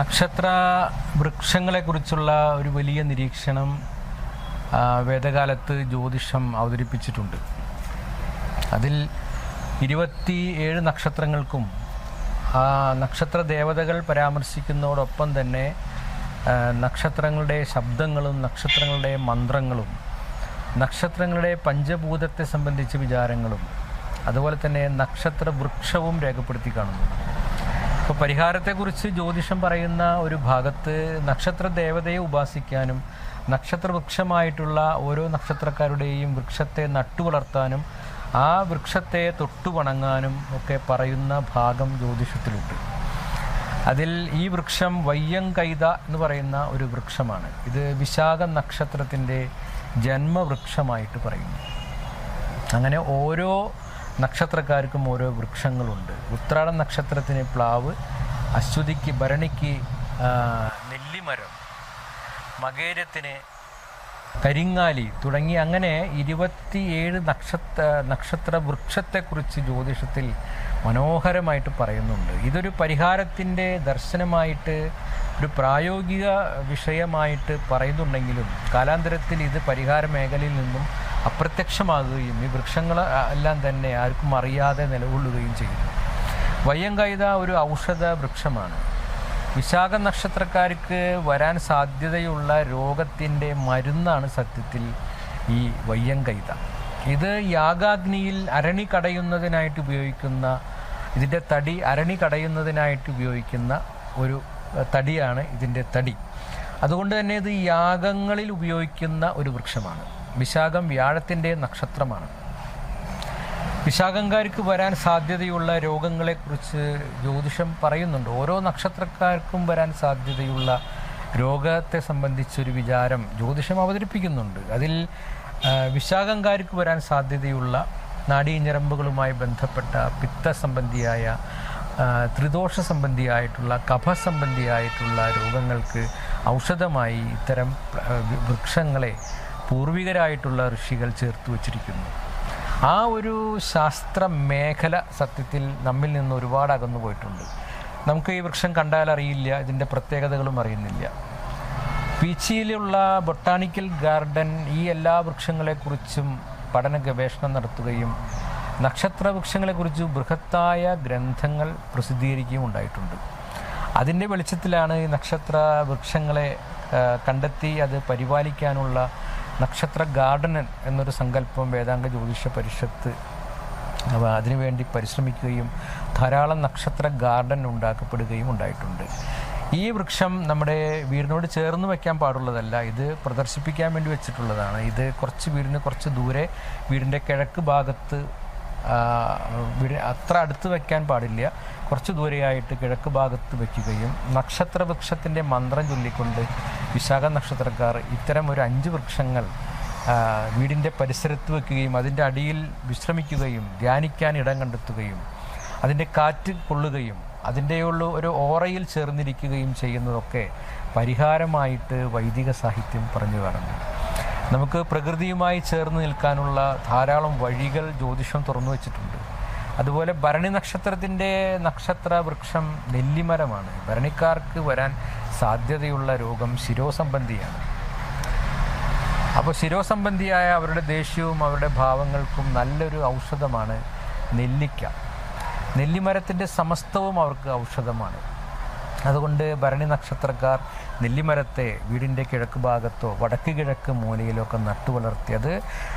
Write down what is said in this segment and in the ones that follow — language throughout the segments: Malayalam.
നക്ഷത്ര വൃക്ഷങ്ങളെക്കുറിച്ചുള്ള ഒരു വലിയ നിരീക്ഷണം വേദകാലത്ത് ജ്യോതിഷം അവതരിപ്പിച്ചിട്ടുണ്ട്. അതിൽ ഇരുപത്തി ഏഴ് നക്ഷത്രങ്ങൾക്കും ആ നക്ഷത്ര ദേവതകൾ പരാമർശിക്കുന്നതോടൊപ്പം തന്നെ നക്ഷത്രങ്ങളുടെ ശബ്ദങ്ങളും നക്ഷത്രങ്ങളുടെ മന്ത്രങ്ങളും നക്ഷത്രങ്ങളുടെ പഞ്ചഭൂതത്തെ സംബന്ധിച്ച് വിചാരങ്ങളും അതുപോലെ തന്നെ നക്ഷത്ര വൃക്ഷവും രേഖപ്പെടുത്തി കാണുന്നു. ഇപ്പോൾ പരിഹാരത്തെക്കുറിച്ച് ജ്യോതിഷം പറയുന്ന ഒരു ഭാഗത്ത് നക്ഷത്ര ദേവതയെ ഉപാസിക്കാനും നക്ഷത്രവൃക്ഷമായിട്ടുള്ള ഓരോ നക്ഷത്രക്കാരുടെയും വൃക്ഷത്തെ നട്ടുവളർത്താനും ആ വൃക്ഷത്തെ തൊട്ടുവണങ്ങാനും ഒക്കെ പറയുന്ന ഭാഗം ജ്യോതിഷത്തിലുണ്ട്. അതിൽ ഈ വൃക്ഷം വയ്യങ്കൈത എന്ന് പറയുന്ന ഒരു വൃക്ഷമാണ്. ഇത് വിശാഖ നക്ഷത്രത്തിന്റെ ജന്മവൃക്ഷമായിട്ട് പറയുന്നു. അങ്ങനെ ഓരോ നക്ഷത്രക്കാർക്കും ഓരോ വൃക്ഷങ്ങളുണ്ട്. ഉത്രാടം നക്ഷത്രത്തിന് പ്ലാവ് അശ്വതിക്ക് ഭരണിക്ക് നെല്ലിമരം മകേരത്തിന് കരിങ്ങാലി തുടങ്ങി അങ്ങനെ ഇരുപത്തിയേഴ് നക്ഷത്ര നക്ഷത്ര വൃക്ഷത്തെക്കുറിച്ച് ജ്യോതിഷത്തിൽ മനോഹരമായിട്ട് പറയുന്നുണ്ട്. ഇതൊരു പരിഹാരത്തിന്റെ ദർശനമായിട്ട് ഒരു പ്രായോഗിക വിഷയമായിട്ട് പറയുന്നുണ്ടെങ്കിലും കാലാന്തരത്തിൽ ഇത് പരിഹാര മേഖലയിൽ നിന്നും അപ്രത്യക്ഷമാകുകയും ഈ വൃക്ഷങ്ങൾ എല്ലാം തന്നെ ആർക്കും അറിയാതെ നിലകൊള്ളുകയും ചെയ്യുന്നു. വയ്യങ്കൈത ഒരു ഔഷധ വൃക്ഷമാണ്. വിശാഖ നക്ഷത്രക്കാർക്ക് വരാൻ സാധ്യതയുള്ള രോഗത്തിന്റെ മരുന്നാണ് സത്യത്തിൽ ഈ വയ്യങ്കൈത ഇത് യാഗാഗ്നിയിൽ അരണി കടയുന്നതിനായിട്ട് ഉപയോഗിക്കുന്ന ഇതിന്റെ തടി അരണി കടയുന്നതിനായിട്ട് ഉപയോഗിക്കുന്ന ഒരു തടിയാണ് ഇതിന്റെ തടി. അതുകൊണ്ട് തന്നെ ഇത് യാഗങ്ങളിൽ ഉപയോഗിക്കുന്ന ഒരു വൃക്ഷമാണ്. വിശാഖം വ്യാഴത്തിന്റെ നക്ഷത്രമാണ്. വിശാഖംകാർക്ക് വരാൻ സാധ്യതയുള്ള രോഗങ്ങളെക്കുറിച്ച് ജ്യോതിഷം പറയുന്നുണ്ട്. ഓരോ നക്ഷത്രക്കാർക്കും വരാൻ സാധ്യതയുള്ള രോഗത്തെ സംബന്ധിച്ചൊരു വിചാരം ജ്യോതിഷം അവതരിപ്പിക്കുന്നുണ്ട്. അതിൽ വിശാഖംകാർക്ക് വരാൻ സാധ്യതയുള്ള നാഡീഞ്ഞരമ്പുകളുമായി ബന്ധപ്പെട്ട പിത്ത സംബന്ധിയായ ത്രിദോഷ സംബന്ധിയായിട്ടുള്ള കഫ സംബന്ധിയായിട്ടുള്ള രോഗങ്ങൾക്ക് ഔഷധമായി ഇത്തരം വൃക്ഷങ്ങളെ പൂർവികരായിട്ടുള്ള ഋഷികൾ ചേർത്ത് വച്ചിരിക്കുന്നു. ആ ഒരു ശാസ്ത്ര മേഖല സത്യത്തിൽ നമ്മിൽ നിന്ന് ഒരുപാട് അകന്നു പോയിട്ടുണ്ട്. നമുക്ക് ഈ വൃക്ഷം കണ്ടാൽ അറിയില്ല ഇതിന്റെ പ്രത്യേകതകളും അറിയുന്നില്ല. പീച്ചിയിലുള്ള ബൊട്ടാണിക്കൽ ഗാർഡൻ ഈ എല്ലാ വൃക്ഷങ്ങളെക്കുറിച്ചും പഠന ഗവേഷണം നടത്തുകയും നക്ഷത്ര വൃക്ഷങ്ങളെക്കുറിച്ച് ബൃഹത്തായ ഗ്രന്ഥങ്ങൾ പ്രസിദ്ധീകരിക്കുകയും ഉണ്ടായിട്ടുണ്ട്. അതിന്റെ വെളിച്ചത്തിലാണ് ഈ നക്ഷത്ര വൃക്ഷങ്ങളെ കണ്ടെത്തി അത് പരിപാലിക്കാനുള്ള നക്ഷത്ര ഗാർഡനൻ എന്നൊരു സങ്കല്പം വേദാംഗ ജ്യോതിഷ പരിഷത്ത് അവ അതിനുവേണ്ടി പരിശ്രമിക്കുകയും ധാരാളം നക്ഷത്ര ഗാർഡൻ ഉണ്ടാക്കപ്പെടുകയും ഉണ്ടായിട്ടുണ്ട്. ഈ വൃക്ഷം നമ്മുടെ വീടിനോട് ചേർന്ന് വെക്കാൻ പാടുള്ളതല്ല ഇത് പ്രദർശിപ്പിക്കാൻ വേണ്ടി വെച്ചിട്ടുള്ളതാണ്. ഇത് കുറച്ച് വീടിന് കുറച്ച് ദൂരെ വീടിന്റെ കിഴക്ക് ഭാഗത്ത് അത്ര അടുത്ത് വെക്കാൻ പാടില്ല. കുറച്ച് ദൂരെയായിട്ട് കിഴക്ക് ഭാഗത്ത് വയ്ക്കുകയും നക്ഷത്ര വൃക്ഷത്തിന്റെ മന്ത്രം ചൊല്ലിക്കൊണ്ട് വിശാഖ നക്ഷത്രക്കാർ ഇത്തരം ഒരു അഞ്ച് വൃക്ഷങ്ങൾ വീടിന്റെ പരിസരത്ത് വെക്കുകയും അതിന്റെ അടിയിൽ വിശ്രമിക്കുകയും ധ്യാനിക്കാൻ ഇടം കണ്ടെത്തുകയും അതിന്റെ കാറ്റ് കൊള്ളുകയും അതിന്റെയുള്ള ഒരു ഓറയിൽ ചേർന്നിരിക്കുകയും ചെയ്യുന്നതൊക്കെ പരിഹാരമായിട്ട് വൈദിക സാഹിത്യം പറഞ്ഞു വരുന്നു നമുക്ക് പ്രകൃതിയുമായി ചേർന്ന് നിൽക്കാനുള്ള ധാരാളം വഴികൾ ജ്യോതിഷം തുറന്നു വച്ചിട്ടുണ്ട്. അതുപോലെ ഭരണി നക്ഷത്രത്തിന്റെ നക്ഷത്ര വൃക്ഷം നെല്ലിമരമാണ്. ഭരണിക്കാർക്ക് വരാൻ സാധ്യതയുള്ള രോഗം ശിരോസംബന്ധിയാണ്. അപ്പോൾ ശിരോസംബന്ധിയായ അവരുടെ ദേഷ്യവും അവരുടെ ഭാവങ്ങൾക്കും നല്ലൊരു ഔഷധമാണ് നെല്ലിക്ക. നെല്ലിമരത്തിന്റെ സമസ്തവും അവർക്ക് ഔഷധമാണ്. അതുകൊണ്ട് ഭരണി നക്ഷത്രക്കാർ നെല്ലിമരത്തെ വീടിന്റെ കിഴക്ക് ഭാഗത്തോ വടക്ക് കിഴക്ക് മൂലയിലോ ഒക്കെ നട്ടുവളർത്തിയത്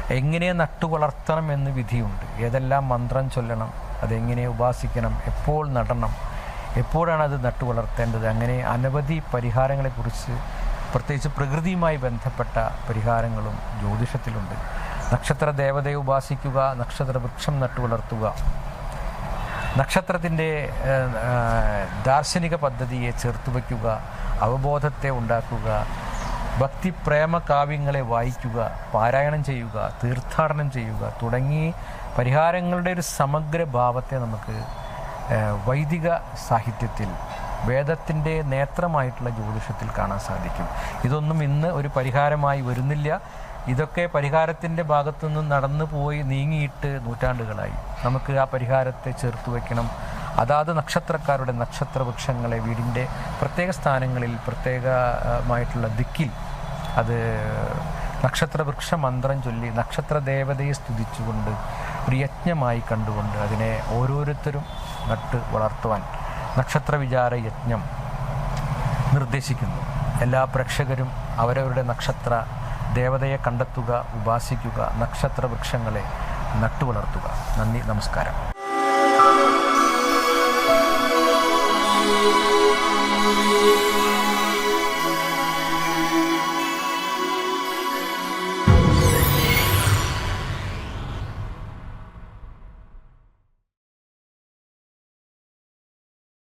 എങ്ങനെ നട്ടുവളർത്തണം എന്ന് വിധിയുണ്ട്. ഏതെല്ലാം മന്ത്രം ചൊല്ലണം അതെങ്ങനെ ഉപാസിക്കണം എപ്പോൾ നടണം എപ്പോഴാണ് അത് നട്ടുവളർത്തേണ്ടത് അങ്ങനെ അനവധി പരിഹാരങ്ങളെക്കുറിച്ച് പ്രത്യേകിച്ച് പ്രകൃതിയുമായി ബന്ധപ്പെട്ട പരിഹാരങ്ങളും ജ്യോതിഷത്തിലുണ്ട്. നക്ഷത്ര ദേവതയെ ഉപാസിക്കുക നക്ഷത്ര വൃക്ഷം നട്ടുവളർത്തുക നക്ഷത്രത്തിന്റെ ദാർശനിക പദ്ധതിയെ ചേർത്ത് വയ്ക്കുക അവബോധത്തെ ഉണ്ടാക്കുക ഭക്തി പ്രേമ കാവ്യങ്ങളെ വായിക്കുക പാരായണം ചെയ്യുക തീർത്ഥാടനം ചെയ്യുക തുടങ്ങി പരിഹാരങ്ങളുടെ ഒരു സമഗ്ര ഭാവത്തെ നമുക്ക് വൈദിക സാഹിത്യത്തിൽ വേദത്തിന്റെ നേത്രമായിട്ടുള്ള ജ്യോതിഷത്തിൽ കാണാൻ സാധിക്കും. ഇതൊന്നും ഇന്ന് ഒരു പരിഹാരമായി വരുന്നില്ല. ഇതൊക്കെ പരിഹാരത്തിന്റെ ഭാഗത്തു നിന്നും നടന്നു പോയി നീങ്ങിയിട്ട് നൂറ്റാണ്ടുകളായി. നമുക്ക് ആ പരിഹാരത്തെ ചേർത്ത് വയ്ക്കണം അതാത് നക്ഷത്രക്കാരുടെ നക്ഷത്ര വൃക്ഷങ്ങളെ വീടിന്റെ പ്രത്യേക സ്ഥാനങ്ങളിൽ പ്രത്യേകമായിട്ടുള്ള ദിക്കിൽ അത് നക്ഷത്രവൃക്ഷ മന്ത്രം ചൊല്ലി നക്ഷത്ര ദേവതയെ സ്തുതിച്ചുകൊണ്ട് ഒരു യജ്ഞമായി കണ്ടുകൊണ്ട് അതിനെ ഓരോരുത്തരും നട്ട് വളർത്തുവാൻ നക്ഷത്ര വിചാര യജ്ഞം നിർദ്ദേശിക്കുന്നു. എല്ലാ പ്രേക്ഷകരും അവരവരുടെ നക്ഷത്ര ദേവതയെ കണ്ടെത്തുക ഉപാസിക്കുക നക്ഷത്രവൃക്ഷങ്ങളെ നട്ടുവളർത്തുക. നന്ദി നമസ്കാരം.